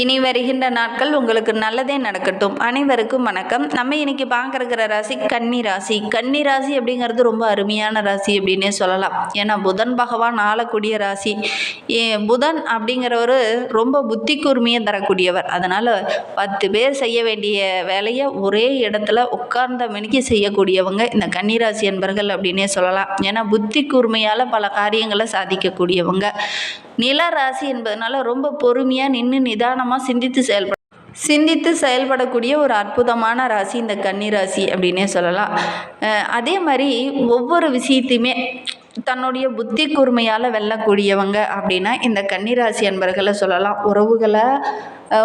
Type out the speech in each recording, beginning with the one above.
இனி வருகின்ற நாட்கள் உங்களுக்கு நல்லதே நடக்கட்டும். அனைவருக்கும் வணக்கம். நம்ம இன்னைக்கு பார்க்கறக்கிற ராசி கன்னி ராசி. கன்னி ராசி அப்படிங்கிறது ரொம்ப அருமையான ராசி அப்படின்னே சொல்லலாம். ஏன்னா புதன் பகவான் ஆளக்கூடிய ராசி. ஏ புதன் அப்படிங்கிறவர் ரொம்ப புத்தி கூர்மையை தரக்கூடியவர். அதனால் பத்து பேர் செய்ய வேண்டிய வேலையை ஒரே இடத்துல உட்கார்ந்த மணிக்கு செய்யக்கூடியவங்க இந்த கன்னிராசி என்பர்கள் அப்படின்னே சொல்லலாம். ஏன்னா புத்தி கூர்மையால் பல காரியங்களை சாதிக்கக்கூடியவங்க. நில ராசி என்பதனால ரொம்ப பொறுமையாக நின்று நிதானமாக சிந்தித்து செயல்பட சிந்தித்து செயல்படக்கூடிய ஒரு அற்புதமான ராசி இந்த கன்னி ராசி அப்படின்னே சொல்லலாம். அதே மாதிரி ஒவ்வொரு விஷயத்தையுமே தன்னுடைய புத்தி கூர்மையால் வெல்லக்கூடியவங்க அப்படின்னா இந்த கன்னிராசி அன்பர்களை சொல்லலாம். உறவுகளை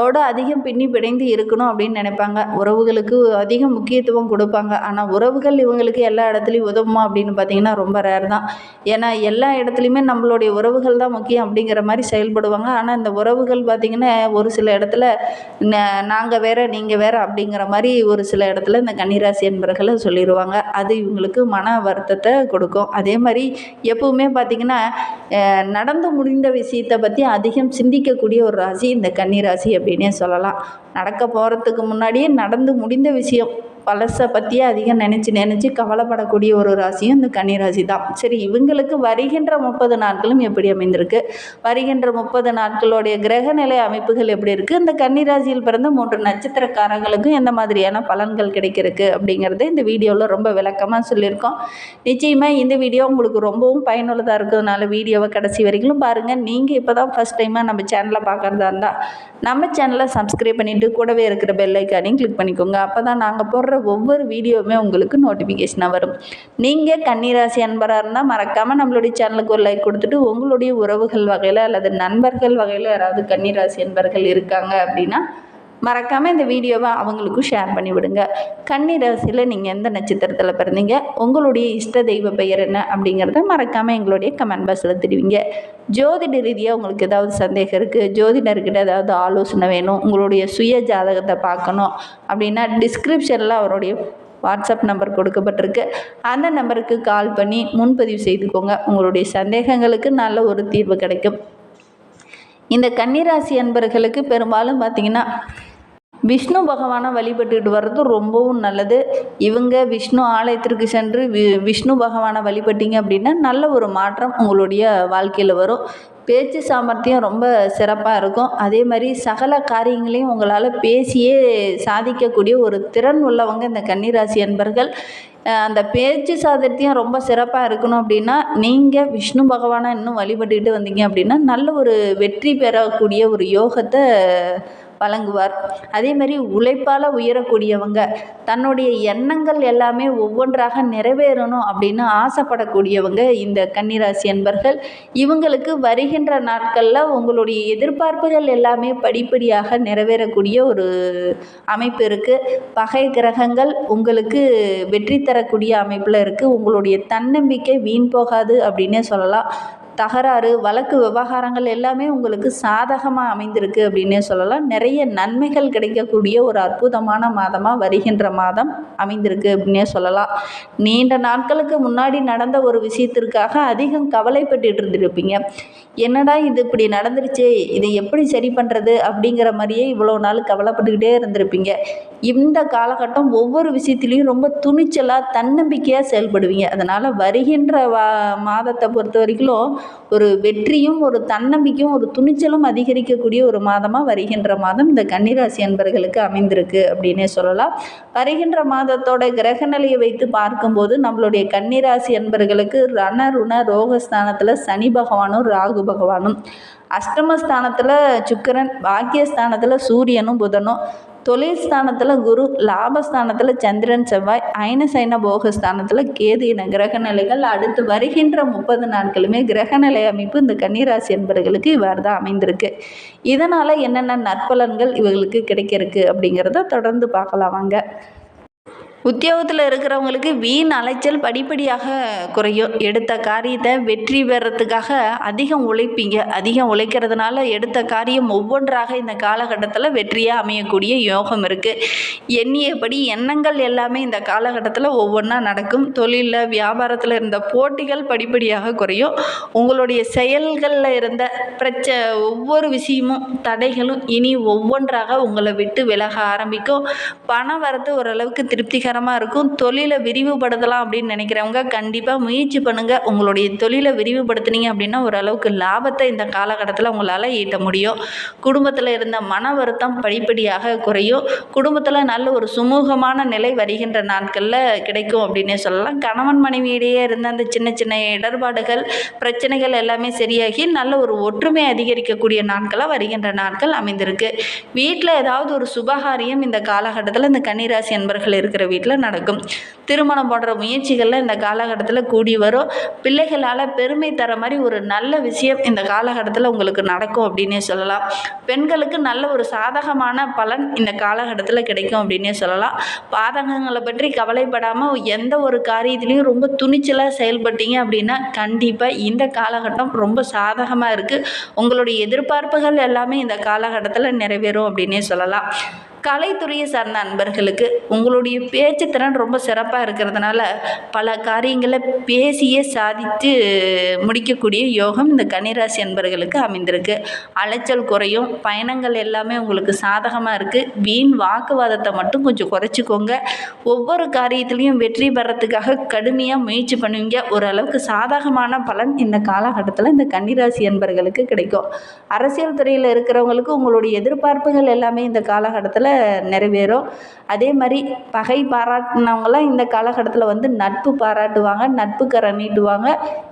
ஓட அதிகம் பின்னி பிணைந்து இருக்கணும் அப்படின்னு நினைப்பாங்க. உறவுகளுக்கு அதிக முக்கியத்துவம் கொடுப்பாங்க. ஆனால் உறவுகள் இவங்களுக்கு எல்லா இடத்துலையும் உதவுமா அப்படின்னு பார்த்தீங்கன்னா ரொம்ப ரேர் தான். ஏன்னா எல்லா இடத்துலையுமே நம்மளுடைய உறவுகள் தான் முக்கியம் அப்படிங்கிற மாதிரி செயல்படுவாங்க. ஆனால் இந்த உறவுகள் பார்த்திங்கன்னா ஒரு சில இடத்துல நாங்கள் வேற நீங்கள் வேற அப்படிங்கிற மாதிரி ஒரு சில இடத்துல இந்த கன்னிராசி என்பர்களை சொல்லிடுவாங்க அது இவங்களுக்கு மன வருத்தத்தை கொடுக்கும். அதே மாதிரி எப்பவுமே பார்த்திங்கன்னா நடந்து முடிந்த விஷயத்தை பற்றி அதிகம் சிந்திக்கக்கூடிய ஒரு ராசி இந்த கன்னிராசி அப்படின்னே சொல்லலாம். நடக்க போகிறதுக்கு முன்னாடியே நடந்து முடிந்த விஷயம். பழசை பற்றியே அதிகம் நினச்சி நினச்சி கவலைப்படக்கூடிய ஒரு ராசியும் இந்த கன்னிராசி தான் சரி இவங்களுக்கு வருகின்ற முப்பது நாட்களும் எப்படி அமைந்திருக்கு? வருகின்ற முப்பது நாட்களுடைய கிரகநிலை அமைப்புகள் எப்படி இருக்குது இந்த கன்னிராசியில் பிறந்த மூன்று நட்சத்திரக்காரங்களுக்கும் எந்த மாதிரியான பலன்கள் கிடைக்கிறதுக்கு அப்படிங்கிறத இந்த வீடியோவில் ரொம்ப விளக்கமாக சொல்லியிருக்கோம். நிச்சயமாக இந்த வீடியோ உங்களுக்கு ரொம்பவும் பயனுள்ளதாக இருக்கிறதுனால வீடியோவை கடைசி வரைக்கும் பாருங்கள் நீங்கள் இப்போ தான் ஃபஸ்ட் டைமாக நம்ம சேனலை பார்க்குறதா இருந்தால் நம்ம சேனலை சப்ஸ்கிரைப் பண்ணிவிட்டு கூடவே இருக்கிற பெல் ஐக்கானையும் கிளிக் பண்ணிக்கோங்க. அப்போ தான் நாங்கள் போடுற ஒவ்வொரு வீடியோவுமே உங்களுக்கு நோட்டிஃபிகேஷனாக வரும். நீங்கள் கன்னிராசி அன்பராக இருந்தால் மறக்காமல் நம்மளுடைய சேனலுக்கு ஒரு லைக் கொடுத்துட்டு உங்களுடைய உறவுகள் வகையில் அல்லது நண்பர்கள் வகையில் யாராவது கன்னிராசி அன்பர்கள் இருக்காங்க அப்படின்னா மறக்காமல் இந்த வீடியோவை அவங்களுக்கும் ஷேர் பண்ணி விடுங்க கன்னி ராசியில் நீங்கள் எந்த நட்சத்திரத்தில் பிறந்தீங்க? உங்களுடைய இஷ்ட தெய்வ பெயர் என்ன? அப்படிங்கிறத மறக்காமல் எங்களுடைய கமெண்ட் பாக்ஸில் தெரிவிங்க. ஜோதிட ரீதியாக உங்களுக்கு ஏதாவது சந்தேகம் இருக்குது ஜோதிடர்கிட்ட ஏதாவது ஆலோசனை வேணும்? உங்களுடைய சுய ஜாதகத்தை பார்க்கணும். அப்படின்னா டிஸ்கிரிப்ஷனில் அவருடைய வாட்ஸ்அப் நம்பர் கொடுக்கப்பட்டிருக்கு. அந்த நம்பருக்கு கால் பண்ணி முன்பதிவு செய்துக்கோங்க. உங்களுடைய சந்தேகங்களுக்கு நல்ல ஒரு தீர்வு கிடைக்கும். இந்த கன்னிராசி அன்பர்களுக்கு பெரும்பாலும் பார்த்திங்கன்னா விஷ்ணு பகவானை வழிபட்டுட்டு வர்றது ரொம்பவும் நல்லது. இவங்க விஷ்ணு ஆலயத்திற்கு சென்று வி விஷ்ணு பகவானை வழிபட்டீங்க அப்படின்னா நல்ல ஒரு மாற்றம் உங்களுடைய வாழ்க்கையில் வரும். பேச்சு சாமர்த்தியம் ரொம்ப சிறப்பாக இருக்கும். அதே மாதிரி சகல காரியங்களையும் உங்களால் பேசியே சாதிக்கக்கூடிய ஒரு திறன் உள்ளவங்க இந்த கன்னிராசி அன்பர்கள். அந்த பேச்சு சாதத்தியம் ரொம்ப சிறப்பாக இருக்கணும் அப்படின்னா நீங்கள் விஷ்ணு பகவானை இன்னும் வழிபட்டுக்கிட்டு வந்தீங்க அப்படின்னா நல்ல ஒரு வெற்றி பெறக்கூடிய ஒரு யோகத்தை வழங்குவார் அதே மாதிரி உழைப்பால் உயரக்கூடியவங்க தன்னுடைய எண்ணங்கள் எல்லாமே ஒவ்வொன்றாக நிறைவேறணும் அப்படின்னு ஆசைப்படக்கூடியவங்க இந்த கன்னிராசி என்பர்கள் இவங்களுக்கு வருகின்ற நாட்களில் உங்களுடைய எதிர்பார்ப்புகள் எல்லாமே படிப்படியாக நிறைவேறக்கூடிய ஒரு அமைப்பு இருக்குது பகை கிரகங்கள் உங்களுக்கு வெற்றி தரக்கூடிய அமைப்பில் இருக்குது உங்களுடைய தன்னம்பிக்கை வீண் போகாது அப்படின்னே சொல்லலாம். தகராறு வழக்கு விவகாரங்கள் எல்லாமே உங்களுக்கு சாதகமாக அமைந்திருக்கு அப்படின்னே சொல்லலாம். நிறைய நன்மைகள் கிடைக்கக்கூடிய ஒரு அற்புதமான மாதமாக வருகின்ற மாதம் அமைந்திருக்கு அப்படின்னே சொல்லலாம். நீண்ட நாட்களுக்கு முன்னாடி நடந்த ஒரு விஷயத்திற்காக அதிகம் கவலைப்பட்டு இருந்திருப்பீங்க. என்னடா இது இப்படி நடந்துருச்சே? இதை எப்படி சரி பண்ணுறது அப்படிங்கிற மாதிரியே இவ்வளோ நாள் கவலைப்பட்டுக்கிட்டே இருந்திருப்பீங்க. இந்த காலகட்டம் ஒவ்வொரு விஷயத்துலேயும் ரொம்ப துணிச்சலாக தன்னம்பிக்கையாக செயல்படுவீங்க. அதனால் வருகின்ற வா மாதத்தை பொறுத்த வரைக்கும் ஒரு வெற்றியும் ஒரு தன்னம்பிக்கையும் ஒரு துணிச்சலும் அதிகரிக்கக்கூடிய ஒரு மாதமாக வருகின்ற மாதம் இந்த கன்னிராசி அன்பர்களுக்கு அமைந்திருக்கு அப்படின்னே சொல்லலாம். வருகின்ற மாதத்தோட கிரக நிலையை வைத்து பார்க்கும்போது நம்மளுடைய கன்னிராசி அன்பர்களுக்கு ரண ருண ரோகஸ்தானத்தில் சனி பகவானும் ராகு பகவானும். அஷ்டமஸ்தானத்தில் சுக்கிரன் பாக்கியஸ்தானத்தில் சூரியனும் புதனும். தொழில் ஸ்தானத்தில் குரு லாபஸ்தானத்தில் சந்திரன் செவ்வாய் ஐனசைன போக போகஸ்தானத்தில் கேது கிரக நிலைகள். அடுத்து வருகின்ற முப்பது நாட்களுமே கிரக நிலை அமைப்பு இந்த கன்னிராசி என்பவர்களுக்கு இவ்வாறு தான் அமைந்திருக்கு. இதனால் என்னென்ன நற்பலன்கள் இவர்களுக்கு கிடைக்கிறதுக்கு அப்படிங்கிறத தொடர்ந்து பார்க்கலாம் வாங்க. உத்தியோகத்தில் இருக்கிறவங்களுக்கு வீண் அலைச்சல் படிப்படியாக குறையும் எடுத்த காரியத்தை வெற்றி பெறத்துக்காக அதிகம் உழைப்பீங்க. அதிகம் உழைக்கிறதுனால எடுத்த காரியம் ஒவ்வொன்றாக இந்த காலகட்டத்தில் வெற்றியாக அமையக்கூடிய யோகம் இருக்குது எண்ணியபடி எண்ணங்கள் எல்லாமே இந்த காலகட்டத்தில் ஒவ்வொன்றா நடக்கும். தொழிலில் வியாபாரத்தில் இருந்த போட்டிகள் படிப்படியாக குறையும். உங்களுடைய செயல்களில் இருந்த பிரச்ச ஒவ்வொரு விஷயமும் தடைகளும் இனி ஒவ்வொன்றாக உங்களை விட்டு விலக ஆரம்பிக்கும். பண வரத்து ஓரளவுக்கு வெற்றிகரமாக இருக்கும். தொழிலை விரிவுபடுத்தலாம் அப்படின்னு நினைக்கிறவங்க கண்டிப்பாக முயற்சி பண்ணுங்கள் உங்களுடைய தொழிலை விரிவுபடுத்துனீங்க அப்படின்னா ஓரளவுக்கு லாபத்தை இந்த காலகட்டத்தில் உங்களால் ஈட்ட முடியும். குடும்பத்தில் இருந்த மன வருத்தம் படிப்படியாக குறையும். குடும்பத்தில் நல்ல ஒரு சுமூகமான நிலை வருகின்ற நாட்களில் கிடைக்கும் அப்படின்னே சொல்லலாம். கணவன் மனைவியிடையே இருந்த அந்த சின்ன சின்ன இடர்பாடுகள் பிரச்சனைகள் எல்லாமே சரியாகி நல்ல ஒரு ஒற்றுமை அதிகரிக்கக்கூடிய நாட்களாக வருகின்ற நாட்கள் அமைந்திருக்கு. வீட்டில் ஏதாவது ஒரு சுபகாரியம் இந்த காலகட்டத்தில் இந்த கன்னிராசி அன்பர்கள் இருக்கிற வீட்டில் நடக்கும். திருமணம் போன்ற முயற்சிகளில் இந்த காலகட்டத்தில் கூடி வரும். பிள்ளைகளால் பெருமை தர மாதிரி ஒரு நல்ல விஷயம் இந்த காலகட்டத்தில் உங்களுக்கு நடக்கும் அப்படின்னே சொல்லலாம். பெண்களுக்கு நல்ல ஒரு சாதகமான பலன் இந்த காலகட்டத்தில் கிடைக்கும் அப்படின்னே சொல்லலாம். பாதகங்களை பற்றி கவலைப்படாமல் எந்த ஒரு காரியத்திலையும் ரொம்ப துணிச்சலாக செயல்பட்டீங்க அப்படின்னா கண்டிப்பாக இந்த காலகட்டம் ரொம்ப சாதகமாக இருக்குது உங்களுடைய எதிர்பார்ப்புகள் எல்லாமே இந்த காலகட்டத்தில் நிறைவேறும் அப்படின்னே சொல்லலாம். கலைத்துறையை சார்ந்த அன்பர்களுக்கு உங்களுடைய பேச்சு திறன் ரொம்ப சிறப்பாக இருக்கிறதுனால பல காரியங்களை பேசியே சாதித்து முடிக்கக்கூடிய யோகம் இந்த கன்னிராசி அன்பர்களுக்கு அமைந்திருக்கு. அலைச்சல் குறையும் பயணங்கள் எல்லாமே உங்களுக்கு சாதகமாக இருக்குது வீண் வாக்குவாதத்தை மட்டும் கொஞ்சம் குறைச்சிக்கோங்க. ஒவ்வொரு காரியத்திலையும் வெற்றி பெறத்துக்காக கடுமையாக முயற்சி பண்ணுவீங்க. ஓரளவுக்கு சாதகமான பலன் இந்த காலகட்டத்தில் இந்த கன்னிராசி அன்பர்களுக்கு கிடைக்கும். அரசியல் துறையில் இருக்கிறவங்களுக்கு உங்களுடைய எதிர்பார்ப்புகள் எல்லாமே இந்த காலகட்டத்தில் நிறைவேறும். அதே மாதிரி பகை பாராட்டினவங்களாம் இந்த காலகட்டத்தில் வந்து நட்பு பாராட்டுவாங்க நட்புக்கரை நீட்டுவாங்க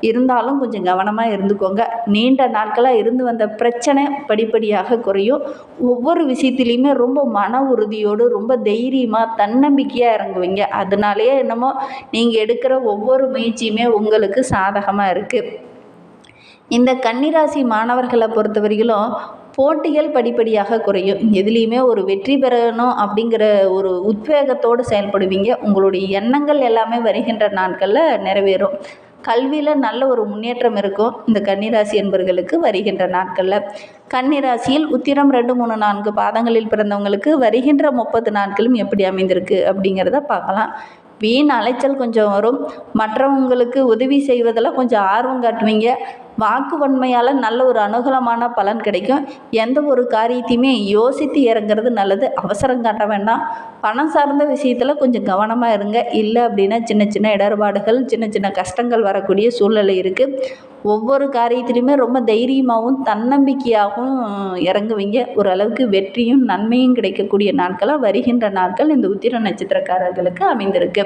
இருந்தாலும் கொஞ்சம் கவனமாக இருந்துக்கோங்க. நீண்ட நாட்களாக இருந்து வந்த பிரச்சனை படிப்படியாக குறையும். ஒவ்வொரு விஷயத்துலையுமே ரொம்ப மன உறுதியோடு ரொம்ப தைரியமாக தன்னம்பிக்கையாக இறங்குவீங்க. அதனாலேயே என்னமோ நீங்கள் எடுக்கிற ஒவ்வொரு முயற்சியுமே உங்களுக்கு சாதகமாக இருக்குது இந்த கன்னிராசி மாணவர்களை பொறுத்தவரையிலும் போட்டிகள் படிப்படியாக குறையும். எதுலேயுமே ஒரு வெற்றி பெறணும் அப்படிங்கிற ஒரு உத்வேகத்தோடு செயல்படுவீங்க. உங்களுடைய எண்ணங்கள் எல்லாமே வருகின்ற நாட்களில் நிறைவேறும். கல்வியில் நல்ல ஒரு முன்னேற்றம் இருக்கும். இந்த கன்னிராசி என்பவர்களுக்கு வருகின்ற நாட்களில். கன்னிராசியில் உத்திரம் ரெண்டு மூணு நான்கு பாதங்களில் பிறந்தவங்களுக்கு வருகின்ற முப்பது நாட்களும் எப்படி அமைந்திருக்கு அப்படிங்கிறத பார்க்கலாம். வீண் அலைச்சல் கொஞ்சம் வரும். மற்றவங்களுக்கு உதவி செய்வதில் கொஞ்சம் ஆர்வம் காட்டுவீங்க. வாக்கு வன்மையால் நல்ல ஒரு அனுகூலமான பலன் கிடைக்கும். எந்த ஒரு காரியத்தையுமே யோசித்து இறங்குறது நல்லது. அவசரம் காட்ட வேண்டாம். பணம் சார்ந்த விஷயத்தில் கொஞ்சம் கவனமாக இருங்க. இல்லை அப்படின்னா சின்ன சின்ன இடர்பாடுகள் சின்ன சின்ன கஷ்டங்கள் வரக்கூடிய சூழ்நிலை இருக்குது ஒவ்வொரு காரியத்திலையுமே ரொம்ப தைரியமாகவும் தன்னம்பிக்கையாகவும் இறங்குவீங்க. ஓரளவுக்கு வெற்றியும் நன்மையும் கிடைக்கக்கூடிய நாட்களாக வருகின்ற நாட்கள் இந்த உத்திர நட்சத்திரக்காரர்களுக்கு அமைந்திருக்கு.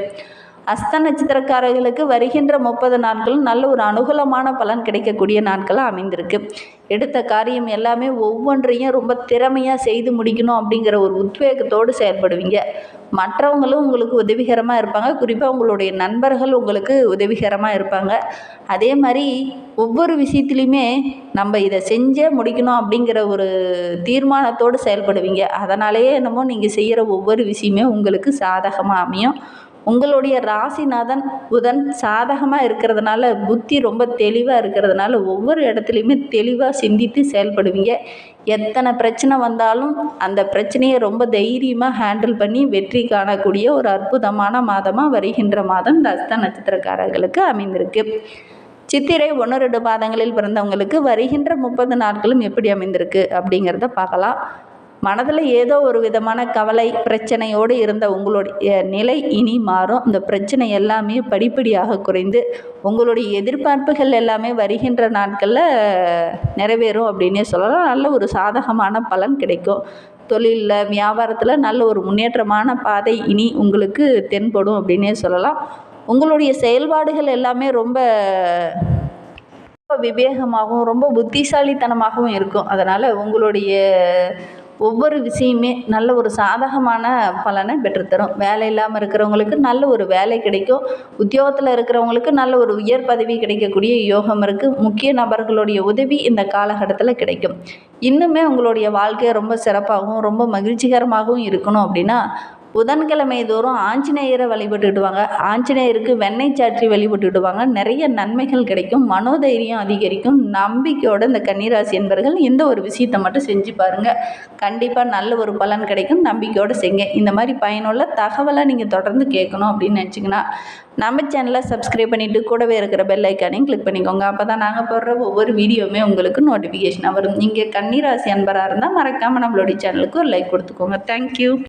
அஸ்த நட்சத்திரக்காரர்களுக்கு வருகின்ற முப்பது நாட்களும் நல்ல ஒரு அனுகூலமான பலன் கிடைக்கக்கூடிய நாட்களாக அமைந்திருக்கு. எடுத்த காரியம் எல்லாமே ஒவ்வொன்றையும் ரொம்ப திறமையாக செய்து முடிக்கணும் அப்படிங்கிற ஒரு உத்வேகத்தோடு செயல்படுவீங்க. மற்றவங்களும் உங்களுக்கு உதவிகரமாக இருப்பாங்க. குறிப்பாக உங்களுடைய நண்பர்கள் உங்களுக்கு உதவிகரமாக இருப்பாங்க. அதே மாதிரி ஒவ்வொரு விஷயத்துலையுமே நம்ம இதை செஞ்சே முடிக்கணும் அப்படிங்கிற ஒரு தீர்மானத்தோடு செயல்படுவீங்க. அதனாலேயே என்னமோ நீங்கள் செய்கிற ஒவ்வொரு விஷயமே உங்களுக்கு சாதகமாக அமையும். உங்களுடைய ராசிநாதன் புதன் சாதகமாக இருக்கிறதுனால புத்தி ரொம்ப தெளிவாக இருக்கிறதுனால ஒவ்வொரு இடத்துலையுமே தெளிவாக சிந்தித்து செயல்படுவீங்க. எத்தனை பிரச்சனை வந்தாலும் அந்த பிரச்சனையை ரொம்ப தைரியமாக ஹேண்டில் பண்ணி வெற்றி காணக்கூடிய ஒரு அற்புதமான மாதமாக வருகின்ற மாதம் இந்த அஸ்த நட்சத்திரக்காரர்களுக்கு அமைந்திருக்கு. சித்திரை ஒன்று ரெண்டு மாதங்களில் பிறந்தவங்களுக்கு வருகின்ற முப்பது நாட்களும் எப்படி அமைந்திருக்கு அப்படிங்கிறத பார்க்கலாம். மனதில் ஏதோ ஒரு விதமான கவலை பிரச்சனையோடு இருந்த உங்களுடைய நிலை இனி மாறும். இந்த பிரச்சனை எல்லாமே படிப்படியாக குறைந்து உங்களுடைய எதிர்பார்ப்புகள் எல்லாமே வருகின்ற நாட்களில் நிறைவேறும் அப்படின்னே சொல்லலாம். நல்ல ஒரு சாதகமான பலன் கிடைக்கும். தொழிலில் வியாபாரத்தில் நல்ல ஒரு முன்னேற்றமான பாதை இனி உங்களுக்கு தென்படும் அப்படின்னே சொல்லலாம். உங்களுடைய செயல்பாடுகள் எல்லாமே ரொம்ப ரொம்ப விவேகமாகவும் ரொம்ப புத்திசாலித்தனமாகவும் இருக்கும். அதனால் உங்களுடைய ஒவ்வொரு விஷயமே நல்ல ஒரு சாதகமான பலனை பெற்றுத்தரும். வேலை இல்லாமல் இருக்கிறவங்களுக்கு நல்ல ஒரு வேலை கிடைக்கும். உத்தியோகத்தில் இருக்கிறவங்களுக்கு நல்ல ஒரு உயர் பதவி கிடைக்கக்கூடிய யோகம் இருக்குது முக்கிய நபர்களுடைய உதவி இந்த காலகட்டத்தில் கிடைக்கும். இன்னுமே உங்களுடைய வாழ்க்கை ரொம்ப சிறப்பாகவும் ரொம்ப மகிழ்ச்சிகரமாகவும் இருக்கணும் அப்படின்னா புதன்கிழமை தோறும் ஆஞ்சநேயரை வழிபட்டுடுவாங்க ஆஞ்சநேயருக்கு வெண்ணெய் சாற்றி வழிபட்டுடுவாங்க நிறைய நன்மைகள் கிடைக்கும். மனோதைரியம் அதிகரிக்கும். நம்பிக்கையோட இந்த கன்னிராசி என்பர்கள் இந்த ஒரு விஷயத்தை மட்டும் செஞ்சு பாருங்கள் கண்டிப்பாக நல்ல ஒரு பலன் கிடைக்கும். நம்பிக்கையோடு செய்ங்க இந்த மாதிரி பயனுள்ள தகவலை நீங்கள் தொடர்ந்து கேட்கணும் அப்படின்னு நினச்சிங்கன்னா நம்ம சேனலை சப்ஸ்கிரைப் பண்ணிவிட்டு கூடவே இருக்கிற பெல் ஐக்கானையும் கிளிக் பண்ணிக்கோங்க. அப்போ தான் நாங்கள் போடுற ஒவ்வொரு வீடியோவுமே உங்களுக்கு நோட்டிஃபிகேஷனாக வரும். நீங்கள் கன்னிராசி அன்பராக இருந்தால் மறக்காமல் நம்மளுடைய சேனலுக்கு ஒரு லைக் கொடுத்துக்கோங்க. தேங்க்யூ